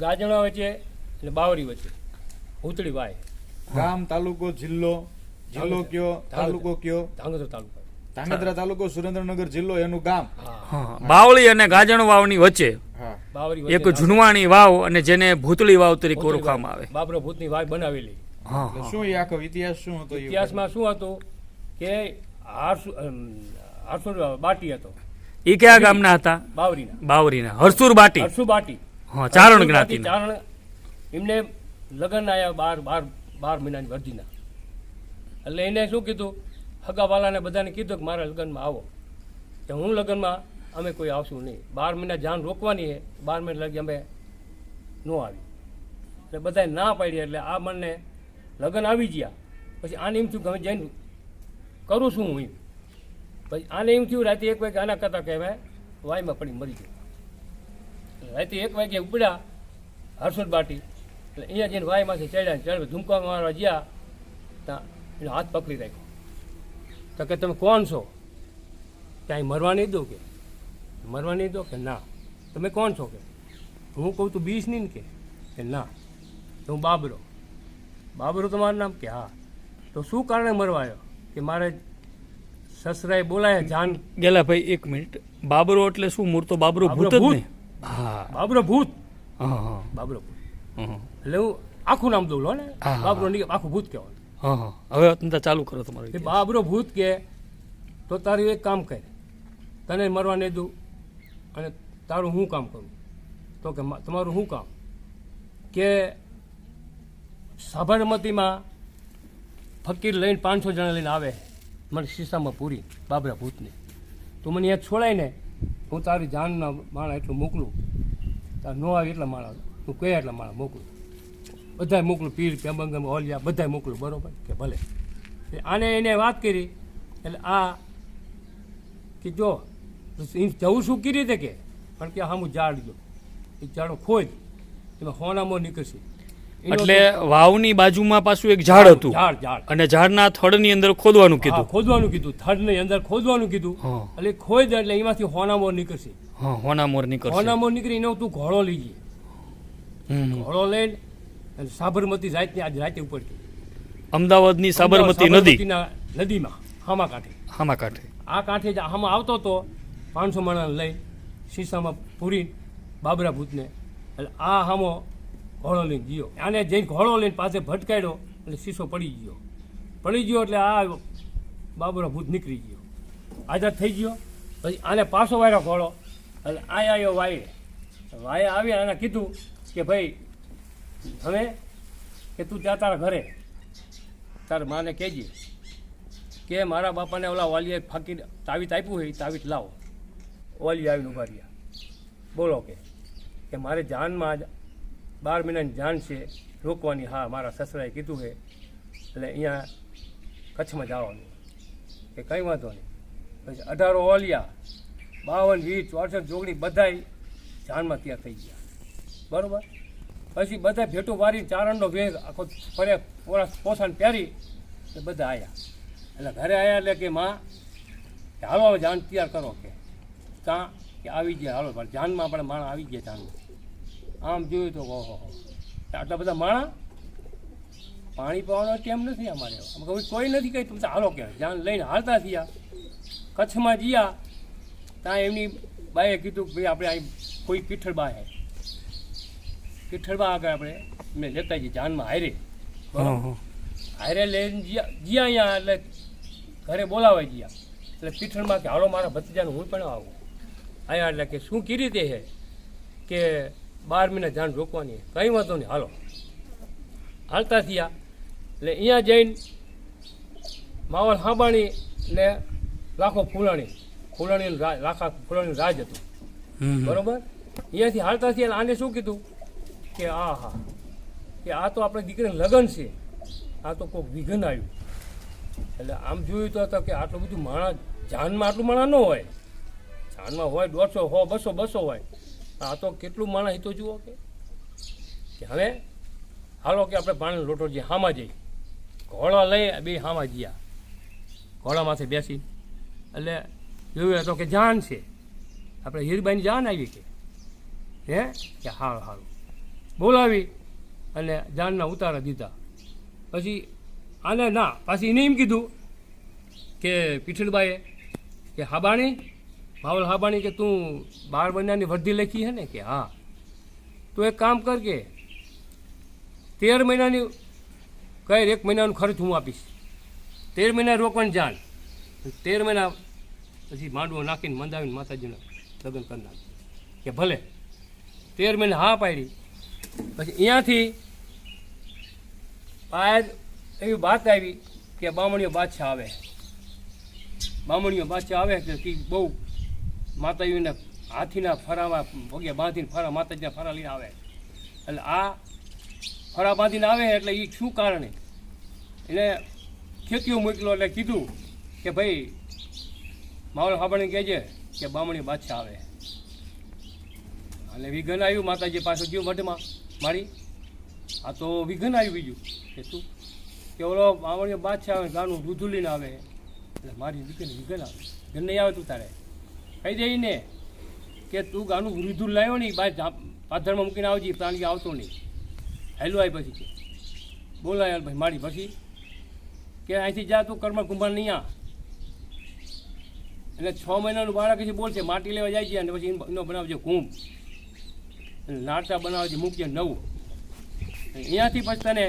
ગાજણા વચ્ચે અને બાવરી વચ્ચે ભૂતળી વાય. ગામ તાલુકો જિલ્લો જિલ્લો કયો. તાલુકો કયો? ધાંગધ્રા તાલુકો. ધાંગધ્રા તાલુકો સુરેન્દ્રનગર જિલ્લો એનું ગામ. બાવળી અને ગાજણ વાવની વચ્ચે એક જુનવાણી વાવ અને જેને ભૂતળી વાવ તરીકે ઓળખવામાં આવે. બાપરો ભૂતની વાય બનાવેલી. એટલે શું એ આખો ઇતિહાસ શું હતો ઇતિહાસમાં શું હતું કે હરસુર બાટી હતો. એ કયા ગામના હતા? બાવરીના. બાવરીના. હરસુર બાટી. હરસુર બાટી. હા ચારણ જ્ઞાતિ ચારણ એમને લગ્ન આવ્યા બાર બાર બાર મહિનાની વર્ધીના એટલે એને શું કીધું? હગાવાલાને બધાને કીધું કે મારા લગ્નમાં આવો. કે હું લગ્નમાં અમે કોઈ આવશું નહીં. બાર મહિના જાન રોકવાની છે બાર મહિના લગી અમે ન આવી. એટલે બધાએ ના પાડી એટલે આ મને લગ્ન આવી ગયા પછી આને એમ થયું કે અમે જઈને કરું છું હું એમ. પછી આને એમ થયું રાતે એક વાગે આના કરતાં કહેવાય વાયમાં પડી મરી ગયો. રાતે એક વાગે ઉપડ્યા હર્ષદ બાટી. એટલે અહીંયા જઈને વાયમાંથી ચડ્યા ચડ ધૂમકા મારવા ગયા. ત્યાં એનો હાથ પકડી રાખ્યો. તો કે તમે કોણ છો? ક્યાંય મરવા નહીં દો કે? મરવા નહીં દો કે? ના. તમે કોણ છો કે? હું કહું તું બીસ નહીં ને કે. કે ના. તો હું બાબરો. બાબરો તમારું નામ કે? હા. તો શું કારણે મરવાયો કે મારે સસરાએ બોલાયા જાન. ગેલા ભાઈ એક મિનિટ. બાબરો એટલે શું? મૂર્તો બાબરો ભૂત જ ભૂત. હા. બાબરો ભૂત હા હા. બાબરો ભૂત હા એટલે હું આખું નામ દઉં લો ને. બાબરો નહીં આખું ભૂત હા હવે અત્યંત ચાલુ કરો તમારું બાબરો ભૂત કે તો તારું એક કામ કરે. તને મરવા નહીં દઉં અને તારું હું કામ કરું? તો કે તમારું શું કામ? કે સાબરમતીમાં ફકીર લઈને પાંચસો જણા લઈને આવે મને શીશામાં પૂરી બાબરા ભૂતની તું મને અહીંયા છોડાય ને હું તારી જાનના માણા એટલું મોકલું. તાર ન આવે એટલા માણા તું કયા એટલા માણા મોકલું? બધાય મોકલું, પીર પેમ્બંગમ ઓલિયા, બધાય મોકલું, બરોબર? કે ભલે. આને એને વાત કરી, એટલે આ કે જો જવું શું કરી રીતે કે? પણ કે હામું ઝાડ ગયો એ ઝાડો ખોદ એમાં હોનામો નીકળશે. એટલે વાવની બાજુમાં પાછું એક ઝાડ હતું. ઝાડ ઝાડ. અને ઝાડના થડની અંદર ખોદવાનું કીધું. ખોદવાનું કીધું. થડની અંદર ખોદવાનું કીધું. એટલે ખોદ એટલે એમાંથી હોનામોર નીકળશે. હોનામોર નીકળશે. હોનામોર નીકળી એનો તું ઘોડો લઈ જઈએ હમ, હમ. ઘોડો લઈને સાબરમતી રાતની આજ રાતે ઉપર અમદાવાદની સાબરમતી નદી. નદીમાં હામા કાંઠે. હામા કાંઠે. આ કાંઠે જ આમાં આવતો તો પાંચસો માણસ લઈ શીશામાં પૂરી બાબરા ભૂતને. એટલે આ હામો ઘોડો લઈને ગયો. આને જઈને ઘોડો લઈને પાસે ભટકાડ્યો એટલે શીશો પડી ગયો. પડી ગયો એટલે આ બાબરો ભૂત નીકળી ગયો. આઝાદ થઈ ગયો. પછી આને પાછો વાર્યો ઘોડો. એટલે આ આવ્યો વાયે. વાયે આવી આને કીધું કે ભાઈ, હવે કે તું ત્યાં તારા ઘરે. તારા માને કહેજે કે મારા બાપાને ઓલા વાલીએ ફાંકી તાવીત આપ્યું હોય તાવીત લાવો. વાલી આવીને ઊભા રહ્યા. બોલો કે કે મારે જાનમાં બાર મહિનાની જાન છે, રોકવાની હા મારા સસરાએ કીધું છે, એટલે અહીંયા કચ્છમાં જવાનું. કે કંઈ વાંધો નહીં. પછી અઢારો ઓલિયા, બાવન વીસ, ચોસઠ જોગણી બધાય જાનમાં ત્યાં થઈ ગયા. બરાબર? પછી બધા ભેટું વારી ચારણનો વેગ આખો ફરે, પોરા પોસાણ પહેરી એ બધા આવ્યા એટલે ઘરે આવ્યા એટલે કે માં હાલો જાન તૈયાર કરો કે. કાં કે આવી ગયા, હાલો, પણ જાનમાં પણ માણ આવી ગયા જાનમાં આમ જોયું તો ઓહો આટલા બધા માણા પાણી પાવાનો ટેમ નથી અમારે? અમે કોઈ નથી કહી તમે હાલો કે જાન લઈને હાલતા થયા. કચ્છમાં ગયા ત્યાં એમની બાએ કીધું કે ભાઈ આપણે અહીં કોઈ પીઠળબા હે. પીઠળબા આગળ આપણે એમને લેતા જઈએ જાનમાં હારે. હારે લઈને જ્યાં જ્યાં અહીંયા એટલે ઘરે બોલાવા ગયા એટલે પીઠળમાં કે હાલો મારા ભત્રીજાને હું પણ આવું. અહીંયા એટલે કે શું કઈ રીતે છે કે બાર મહિના ધ્યાન રોકવાની. કંઈ વાંધો નહીં. હાલો. હાલતા થયા. એટલે અહીંયા જઈને માવલ હાંબાણી ને લાખો ફૂલાણી. ફૂલાણી લાખા ફૂલાણી રાજ હતું. બરોબર? અહીંયાથી હાલતા થયા આને શું કીધું? કે આ હા. કે આ તો આપણે દીકરીને લગ્ન છે. આ તો કોઈક વિઘન આવ્યું. એટલે આમ જોયું તો હતો કે આટલું બધું માણસ જાનમાં આટલું માણસ ન હોય. જાનમાં હોય દોઢસો હો બસો બસો હોય. આ તો કેટલું માણસ તો જુઓ કે. કે હવે, હાલો કે આપણે પાણી લોટો જઈએ હામાં જઈ ઘોડા લઈ બે હામાં ગયા. ઘોડામાંથી બેસી. એટલે જોયું તો કે જાન છે. આપણે હીરબાઈની જાન આવી કે. હે? કે હારું હારું. બોલાવી અને જાનના ઉતારા દીધા. પછી આને ના, પાછી એને એમ કીધું કે પીઠળબાઈએ કે હાબાણી માવલ હાબાણી કે તું બાર મહિનાની વર્ધી લખી હે ને કે હા. તું એક કામ કર કે તેર મહિનાની કહે એક મહિનાનું ખર્ચ હું આપીશ. તેર મહિના રોકવાની જાણ. તેર મહિના પછી માંડવો નાખીને મંદાવીને માતાજીને લગ્ન કરી નાખ્યું કે ભલે, તેર મહિને હા પાડી. પછી અહીંયાથી પાયર એવી વાત આવી કે બામણીઓ બાદશાહ આવે. બામણીઓ બાદશાહ આવે કે બહુ માતાજીને હાથીના ફરામાં પગે બાંધીને ફરા માતાજીના ફરા લઈને આવે. એટલે આ ફરા બાંધીને આવે એટલે એ શું કારણે? એને ખેતીઓ મોકલો એટલે કીધું કે ભાઈ માવલ હાબણી કહેજે કે બામણી બાદશાહ આવે. અને વિઘન આવ્યું માતાજી પાસે ગયું મઢમાં. મારી, આ તો વિઘન આવ્યું બીજું. કે તું, કે ઓલો બામણીઓ બાદશાહ આવે ગાનું દૂધ લઈને આવે. એટલે મારી દીકરી વિઘન આવે. ઘર નહીં આવે તું તારે. કહી દઈને કે તું ગાનું વૃદ્ધું લાવ્યો નહીં બાય પાથરમાં મૂકીને આવજી પ્રાણી આવતો નહીં. હેલો આવી પછી કે. બોલાય ભાઈ, મારી પછી. કે અહીંથી જા તું, કર્મ કુંભાર નહીં આ. એટલે છ મહિનાનું બાળક પછી બોલશે, માટી લેવા જાય છે અને પછી એનો બનાવજો કુંભ. નાટા બનાવજે, મૂકજે નવું. અહીંયાથી પછી તને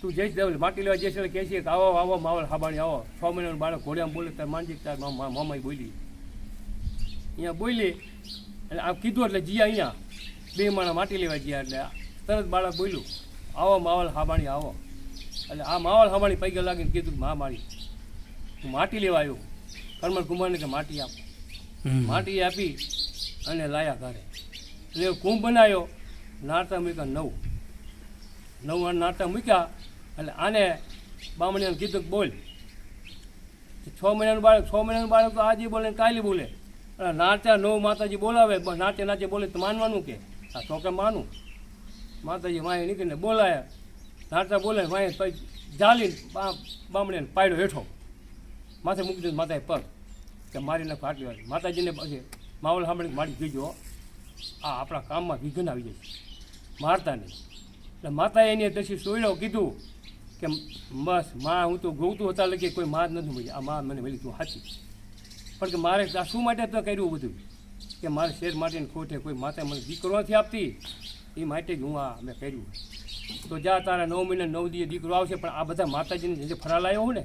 તું જઈશ દેવ માટી લેવા જઈશ એટલે કહે છે કે આવો આવો માવલ હાબાણી આવો. છ મહિનાનું બાળક ઘોડિયામાં બોલે, તાર માનજી તાર મામાઈ બોલી. અહીંયા બોલી એટલે આમ કીધું એટલે જીયા અહીંયા બે માણા માટી લેવા ગયા એટલે તરત બાળક બોલ્યું આવો માવલ હાબાણી આવો. એટલે આ માવલ હાબાણી પૈગા લાગીને કીધું મા મારી હું માટી લેવા આવ્યો. કરમલ કુંભારને કે માટી આપો. માટી આપી અને લાયા ઘરે. એટલે કુંભ બનાવ્યો નાતા મૂક્યા નવ. નવ નાતા મૂક્યા એટલે આને બામણીને કીધું બોલ. છ મહિનાનું બાળક છ મહિનાનું બાળક તો આજે બોલે કાલે બોલે. નાચા નવ માતાજી બોલાવે નાચે નાચે બોલે, તો માનવાનું કે? આ તો કે માનું? માતાજી વાંહે નીકળીને બોલાયા. નાચા બોલે, વાંહે પછી જાલીને બા- બામણીને પાડ્યો હેઠો. માથે મૂકી દીધું માતાએ પગ. કે મારીને આટલી માતાજીને પછી માહોલ સાંભળી મારી ગીજો આ આપણા કામમાં વિઘન આવી જાય મારતા નહીં. એટલે માતાએ એની પછી સોયડો કીધું કે, બસ, માં, હું તો ગૌતું હતા લખી કોઈ માં નથી મળી આ માં મને મળી તું સાચી પણ કે મારે આ શું માટે તો કર્યું બધું? કે મારે શેર માટે ખોટે કોઈ માતા મને દીકરો નથી આપતી. એ માટે જ હું આ મેં કર્યું. તો જા તારા નવ મહિના નવ દિવસ દીકરો આવશે પણ આ બધા માતાજીને જે ફરા લાવ્યો હું ને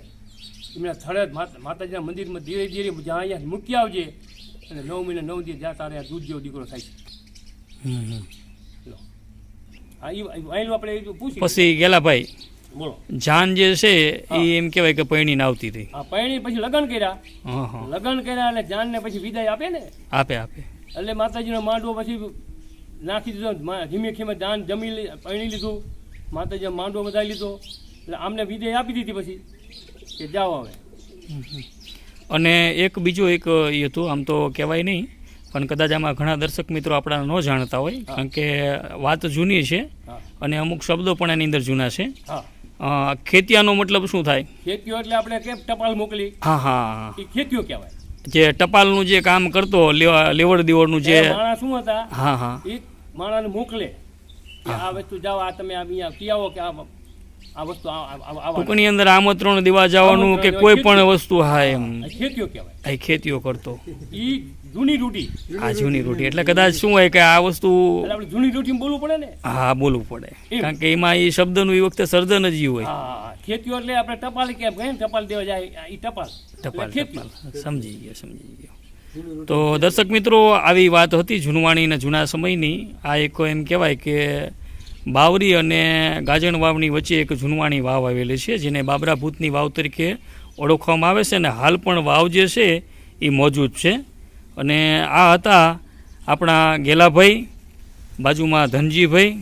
એમના થળે જ માતાજીના મંદિરમાં ધીરે ધીરે જ્યાં અહીંયા મૂકી આવજે અને નવ મહિના નવ દિવસ જ્યાં તારે દૂધ જેવો દીકરો થાય છે. હા એ આપણે એ પૂછી પછી ગેલાભાઈ બોલો જાન જે છે એ એમ કહેવાય કે પૈણીને આવતી હતી. પૈણી પછી લગ્ન કર્યા. લગ્ન કર્યા એટલે જાનને પછી વિદાય આપે ને? આપે આપે. એટલે માતાજીનો માંડવો પછી નાખી દીધો ધીમે ધીમે દાન જમી પૈણી લીધું. માતાજી માંડવો બધા લીધો. એટલે આમને વિદાય આપી દીધી પછી કે જાઓ હવે. અને એક બીજું એક એ હતું આમ તો કહેવાય નહીં પણ કદાચ આમાં ઘણા દર્શક મિત્રો આપણા ન જાણતા હોય કારણ કે વાત જૂની છે અને અમુક શબ્દો પણ એની અંદર જૂના છે. ખેતિયાનો મતલબ શું થાય? ખેતીઓ એટલે આપણે કેમ ટપાલ મોકલી? હા હા એ ખેતીઓ કહેવાય. જે ટપાલનું જે કામ કરતો લેવા- લેવડ દેવડનું જે માણસ શું હતા? હા હા. એ માણસને મોકલે આ વસ્તુ જાઓ આ તમે અહીંયા આવો કે આ આ વસ્તુ. ટૂંકની અંદર આમંત્રણ દેવા જવાનું કે કોઈ પણ વસ્તુ હા એમ. ખેતીઓ કહેવાય. ખેતીઓ કરતો. ઈ જૂની રૂટી આ જૂની રૂટી એટલે કદાચ શું હોય કે આ વસ્તુ આપણે જૂની રૂટી બોલવું પડે ને? હા બોલવું પડે. કારણ કે એમાં એ શબ્દનું એ વખતે સર્જન જ હોય. ખેતીઓ એટલે આપણે ટપાલ કે કહીએ ટપાલ દેવા જાય એ ટપાલ. ટપાલ ટપાલ. સમજી ગયા સમજી ગયા. તો દર્શક મિત્રો આવી વાત હતી જૂનવાણીના જૂના સમયની. આ એક એમ કહેવાય કે બાવરી અને ગાજણ વાવની વચ્ચે એક જૂનવાણી વાવ આવેલી છે જેને બાબરા ભૂતની વાવ તરીકે ઓળખવામાં આવે છે અને હાલ પણ વાવ જે છે એ મોજૂદ છે. અને આ હતા આપણા ગેલાભાઈ બાજુમાં ધનજીભાઈ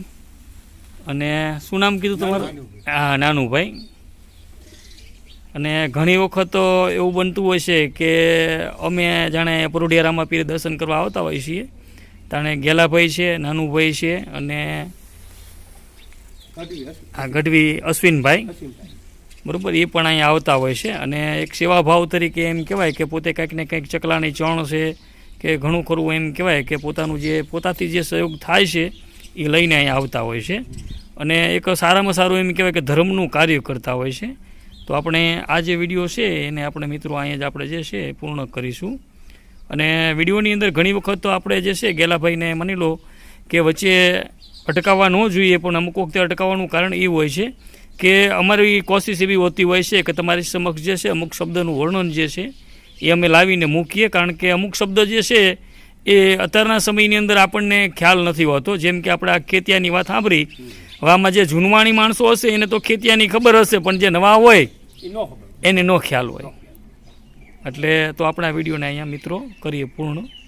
અને શું નામ કીધું તમારું? હા નાનુભાઈ. અને ઘણી વખત એવું બનતું હોય છે કે અમે જાણે પરોઢિયારામાં પીર દર્શન કરવા આવતા હોઈએ છીએ. તાણે ગેલાભાઈ છે નાનુભાઈ છે અને આ ગઢવી અશ્વિનભાઈ. બરાબર, એ પણ અહીંયા આવતા હોય છે. અને એક સેવાભાવ તરીકે એમ કહેવાય કે પોતે કંઈક ને કંઈક ચકલાની ચણ છે કે ઘણું ખરું એમ કહેવાય કે પોતાનું જે, પોતાથી જે સહયોગ થાય છે, એ લઈને અહીંયા આવતા હોય છે. અને એક સારામાં સારું એમ કહેવાય કે ધર્મનું કાર્ય કરતા હોય છે. તો આપણે આ જે વીડિયો છે, એને આપણે મિત્રો અહીંયા જ આપણે જે છે પૂર્ણ કરીશું. અને વિડીયોની અંદર ઘણી વખત તો આપણે જે છે, ગેલાભાઈને માની લો કે વચ્ચે અટકાવવા ન જોઈએ પણ અમુક વખતે અટકાવવાનું કારણ એ હોય છે કે અમારી કોશિશ એવી હોતી હોય છે કે તમારી સમક્ષ જે છે અમુક શબ્દનું વર્ણન જે છે એ અમે લાવીને મૂકીએ કારણ કે અમુક શબ્દ જે છે એ અત્યારના સમયની અંદર આપણને ખ્યાલ નથી હોતો. જેમ કે આપણે આ ખેતિયાની વાત સાંભળી હવે આમાં જે જૂનવાણી માણસો હશે એને તો ખેતિયાની ખબર હશે પણ જે નવા હોય એને ન ખ્યાલ હોય. એટલે તો આપણા વિડીયોને અહીંયા મિત્રો કરીએ પૂર્ણ.